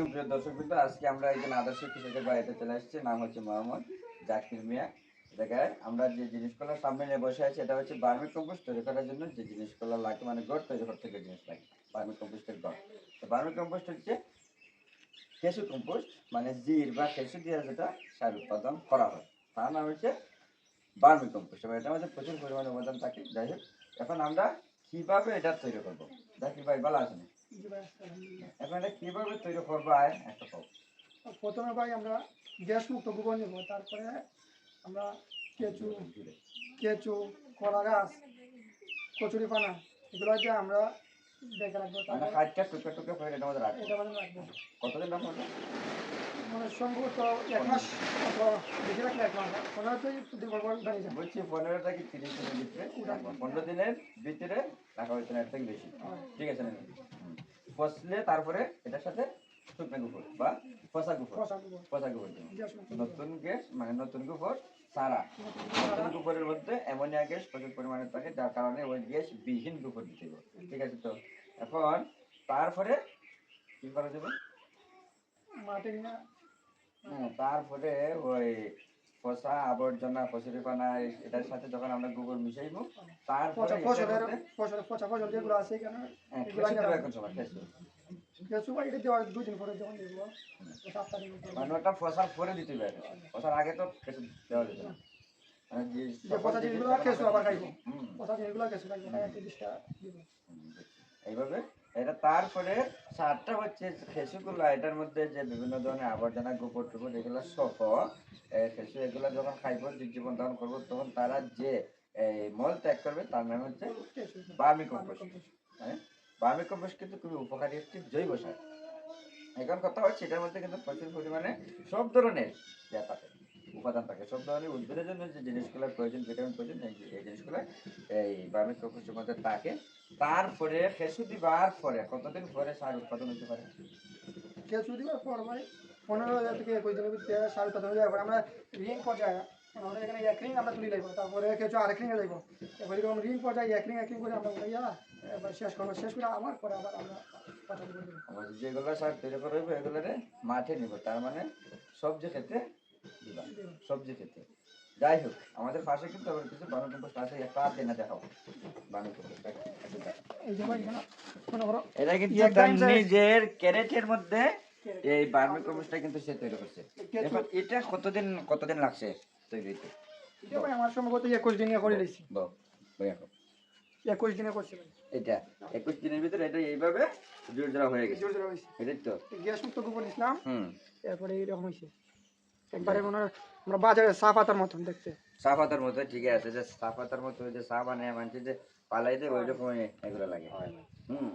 আলাইকুম প্রিয় দর্শক বৃন্দ আজকে আমরা একজন আদর্শ কৃষকের বাড়িতে চলে এসেছি নাম হচ্ছে মোহাম্মদ জাকির মিয়া। জায়গায় আমরা যে জিনিসগুলো সামনে নিয়ে বসে আছি এটা হচ্ছে বার্মি কম্পোস্ট তৈরি করার জন্য যে জিনিসগুলো লাগে মানে গড় তৈরি করতে গিয়ে জিনিস লাগে বার্মি কম্পোস্টের গড়। তো বার্মি কম্পোস্ট হচ্ছে কেঁচু কম্পোস্ট মানে জির বা কেঁচু দিয়ে যেটা সার উৎপাদন করা হয়। তার নাম হচ্ছে বার্মি কম্পোস্ট এবং এটার মধ্যে প্রচুর পরিমাণে উপাদান থাকে। যাই হোক এখন আমরা কীভাবে এটা তৈরি করব? জাকির ভাই ভালো ভাই, আলহামদুলিল্লাহ। এখন এটা কীভাবে তৈরি করব আয় একটা কম প্রথমে ভাই আমরা গ্যাস মুক্ত গোবর নেব তারপরে আমরা কেঁচু কেঁচু কলা গাছ কচুরি পানা এগুলো যে আমরা দেখে রাখব মানে হাতটা টুকে টুকে করে এটা মানে রাখব কতদিন রাখব মানে সম্ভবত এক মাস বেশি রাখলে এক মাস পনেরো দুই বলছি পনেরো থেকে তিরিশ দিনের ভিতরে পনেরো দিনের ভিতরে রাখা হয়েছে না এর থেকে বেশি। ঠিক আছে না। ফসলে তারপরে এটার সাথে শুকনো গোবর বা ফসা গোবর ফসা গোবর ফসা গোবর দিন গ্যাস মুক্ত নতুন গ্যাস মানে নতুন গোবর সারা। নতুন গোবরের মধ্যে অ্যামোনিয়া গ্যাস প্রচুর পরিমাণে থাকে যার কারণে ওই গ্যাস বিহীন গোবর দিতে হবে। ঠিক আছে তো? এখন তারপরে কি করা যাবে? মাটি নিয়ে তারপরে ওই পচা আবর্জনা কচুরিপানা এটার সাথে যখন আমরা গোবর মিশাইবো তারপরে ফসল যেগুলো আছে এখানে। এখন সময়, মানে ওটা ফসার পরে দিতে হবে ফসার আগে তো খেসু দেওয়া যেত না। মানে কেঁচু। এইভাবে এটা তারপরে সারটা হচ্ছে খেসুগুলো এটার মধ্যে যে বিভিন্ন ধরনের আবর্জনা গোবর টোবর এগুলো সহ খেসু এগুলো যখন খাইবো জীবন ধারণ করব তখন তারা যে এই, মল ত্যাগ করবে তার নাম হচ্ছে কেঁচু বার্মি কম্পোস্ট। হ্যাঁ? বার্মি কম্পোস্ট কিন্তু খুবই উপকারী একটি জৈব সার। এখন কথা হচ্ছে এটার মধ্যে কিন্তু প্রচুর পরিমাণে সব ধরনের ইয়া থাকে, উপাদান থাকে। সব ধরনের উদ্ভিদের জন্য যে জিনিসগুলোর প্রয়োজন ভিটামিন প্রয়োজন, এই জিনিসগুলো এই বার্মি কম্পোস্টের মধ্যে থাকে। তারপরে খেসু দিবার পরে, কতদিন পরে সার উৎপাদন হতে পারে? কেঁচু দিবার পর ভাই পনেরো হাজার থেকে একুশ দিনের ভিতরে সাড়ে উৎপাদন হয়ে আমরা রিং পর্যায়ে আমরা এখানে এক রিং আমরা তুলি লাগবো তারপরে কেঁচু আরেক রিংয়ে যাইবো এবার এরকম রিং পর্যায়ে এক রিং এক রিং করে আমরা উঠাইয়া এবার শেষ করব শেষ করে আবার পরে আবার আমরা পাঠাতে পারব আমার যেগুলো সার তৈরি করা এগুলোরে মাঠে নিব তার মানে সবজি খেতে দিবা সবজি খেতে। যাই হোক আমাদের পাশে কিন্তু আবার কিছু কম্পোস্ট আছে একটা আর দিনে দেখাও। কম্পোস্ট এটা নিজের ক্যারেটের মধ্যে এই বার্মি কম্পোস্টটা কিন্তু সে তৈরি করছে। এখন এটা কতদিন কতদিন লাগছে? আমার সম্ভবত একুশ দিনে করে একুশ দিনে করছি ভাই। এটা একুশ দিনের ভিতরে এটা এইভাবে জোর জোড়া হয়ে গেছে। জোর জোর হয়েছে। এটাই তো। গ্যাস মুক্ত গোবর নিছিলাম এরপরে এইরকম হয়েছে। একবারে মনে আমরা বাজারে চা পাতার মতন দেখতে। চা পাতার মতো ঠিক আছে। যে চা পাতার মতো যে চা বানায় মানছে যে পালাই দেয় ওই রকম এগুলো লাগে। হুম।